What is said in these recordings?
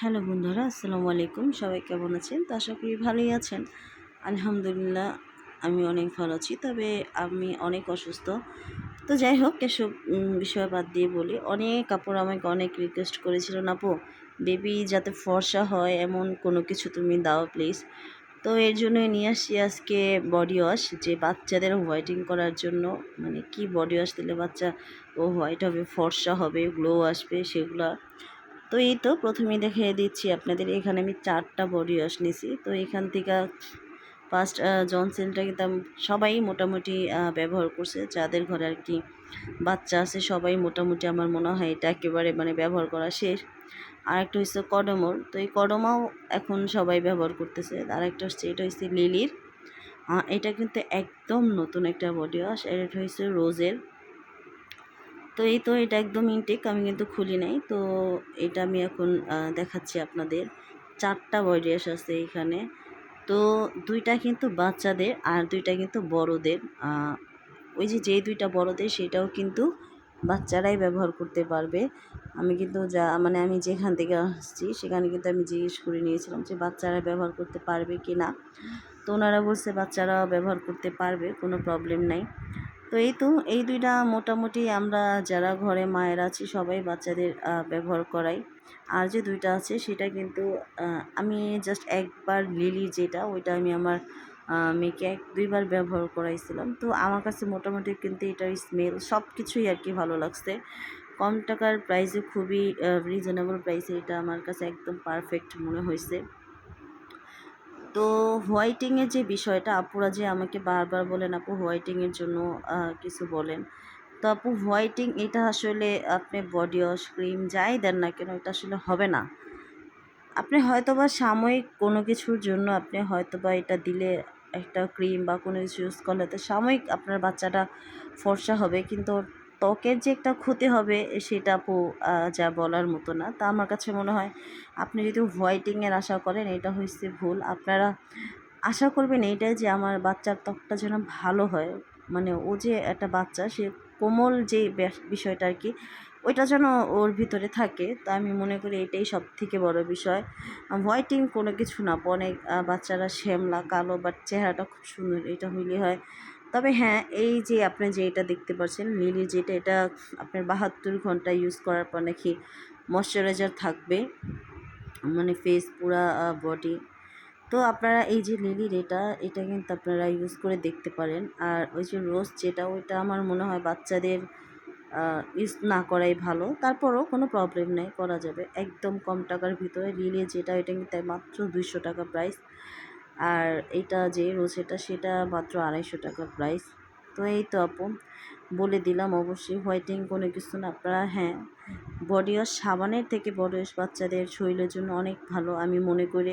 Hello বন্ধুরা, আসসালামু আলাইকুম। সবাই কেমন আছেন? তো আশা করি ভালোই আছেন। আলহামদুলিল্লাহ, আমি অনেক ভালো আছি। তবে আমি অনেক অসুস্থ। তো যাই হোক, এসব বিষয় বাদ দিয়ে বলি। অনেক কাপড় আমাকে অনেক রিকোয়েস্ট করেছিলেন, আপু বেবি যাতে ফর্সা হয়, এমন কোনো কিছু তুমি দাও প্লিজ তো এর জন্যই নিয়ে আসছি আজকে বডি ওয়াশ যে বাচ্চাদের হোয়াইটিং করার জন্য। মানে কি বডি ওয়াশ দিলে বাচ্চা ও হোয়াইট হবে, ফর্সা হবে গ্লো আসবে, সেগুলা। তো এই তো প্রথমেই দেখিয়ে দিচ্ছি আপনাদের, এখানে আমি চারটা বডি ওয়াশ নিছি। তো এখান থেকে ফার্স্ট জনসেনটা কিন্তু সবাই মোটামুটি ব্যবহার করছে। যাদের ঘরে আর কি বাচ্চা আছে, সবাই মোটামুটি আমার মনে হয় এটা একেবারে মানে ব্যবহার করা শেষ। আর একটা হচ্ছে কডমোর তো এই কডমাও এখন সবাই ব্যবহার করতেছে। আর একটা হচ্ছে, এটা হচ্ছে লিলির। এটা কিন্তু একদম নতুন একটা বডি ওয়াশ এটা হচ্ছে রোজের। তো এই তো এটা একদম ইনটেক আমি কিন্তু খুলি নাই। তো এটা আমি এখন দেখাচ্ছি আপনাদের। চারটা বডি ওয়াশ আছে এখানে। তো দুইটা কিন্তু বাচ্চাদের আর দুইটা কিন্তু বড়দের। ওই যে যেই দুইটা বড়দের, সেটাও কিন্তু বাচ্চারাই ব্যবহার করতে পারবে। আমি কিন্তু যা মানে আমি যেখান থেকে আসছি, সেখানে কিন্তু আমি জিজ্ঞেস করে নিয়েছিলাম যে বাচ্চারা ব্যবহার করতে পারবে কি না তো ওনারা বলছে বাচ্চারা ব্যবহার করতে পারবে, কোনো প্রবলেম নাই। তো এই তো, এই দুইটা মোটামুটি আমরা যারা ঘরে মায়ের আছি, সবাই বাচ্চাদের ব্যবহার করাই। আর যে দুইটা আছে, সেটা কিন্তু আমি জাস্ট একবার লিলি যেটা, ওইটা আমি আমার মেয়েকে এক, দুইবার ব্যবহার করাইছিলাম। তো আমার কাছে মোটামুটি কিন্তু এটার স্মেল সব কিছুই আর কি ভালো লাগছে। কম টাকার প্রাইসে খুবই রিজনেবল প্রাইসে এটা আমার কাছে একদম পারফেক্ট মনে হয়েছে তো হোয়াইটিংয়ের যে বিষয়টা, আপুরা যে আমাকে বারবার বলেন, আপু হোয়াইটিংয়ের জন্য কিছু বলেন। তো আপু, হোয়াইটিং এটা আসলে আপনি বডি ওয়াশ ক্রিম যাই দেন না কেন, এটা আসলে হবে না। আপনি হয়তোবা সাময়িক কোনো কিছুর জন্য আপনি হয়তোবা এটা দিলে একটা ক্রিম বা কোনো কিছু ইউজ করলে, তো সাময়িক আপনার বাচ্চাটা ফর্সা হবে, কিন্তু ত্বকের যে একটা ক্ষতি হবে, সেটা আপু যা বলার মতো না। তা আমার কাছে মনে হয়, আপনি যদি হোয়াইটিংয়ের আশা করেন, এটা হচ্ছে ভুল। আপনারা আশা করবেন এইটাই যে আমার বাচ্চার ত্বকটা যেন ভালো হয়। মানে ও যে একটা বাচ্চা, সে কোমল যে বিষয়টা আর কি, ওইটা যেন ওর ভিতরে থাকে। তো আমি মনে করি এটাই সব থেকে বড় বিষয়। হোয়াইটিং কোনো কিছু না, অনেক বাচ্চারা শ্যামলা, কালো, বাট চেহারাটা খুব সুন্দর। এটা হইলে হয় তবে হ্যাঁ এই যে আপনি যে এটা দেখতে পাচ্ছেন লিলি যেটা, এটা আপনার বাহাত্তর ঘণ্টা ইউজ করার পর নাকি ময়শ্চারাইজার থাকবে। মানে ফেস পুরা বডি তো আপনারা এই যে লিলির এটা এটা কিন্তু আপনারা ইউজ করে দেখতে পারেন। আর ওই যে রোজ যেটা, ওইটা আমার মনে হয় বাচ্চাদের ইউজ না করাই ভালো। তারপরও কোনো প্রবলেম নেই, করা যাবে। একদম কম টাকার ভিতরে লিলি যেটা এটা কিন্তু মাত্র দুইশো টাকা প্রাইস আর এটা যে রোজ এটা, সেটা মাত্র আড়াইশো টাকা প্রাইস তো এই তো আপু, বলে দিলাম অবশ্যই হোয়াইটিং কোনো কিছু না। আপনারা হ্যাঁ বডি ওয়াশ সাবানের থেকে বডি ওয়াশ বাচ্চাদের শরীরের জন্য অনেক ভালো, আমি মনে করি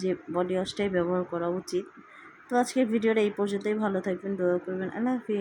যে বডি ওয়াশটাই ব্যবহার করা উচিত। তো আজকের ভিডিওটা এই পর্যন্তই, ভালো থাকবেন, দোয়া করবেন, আল্লাহ হাফিজ।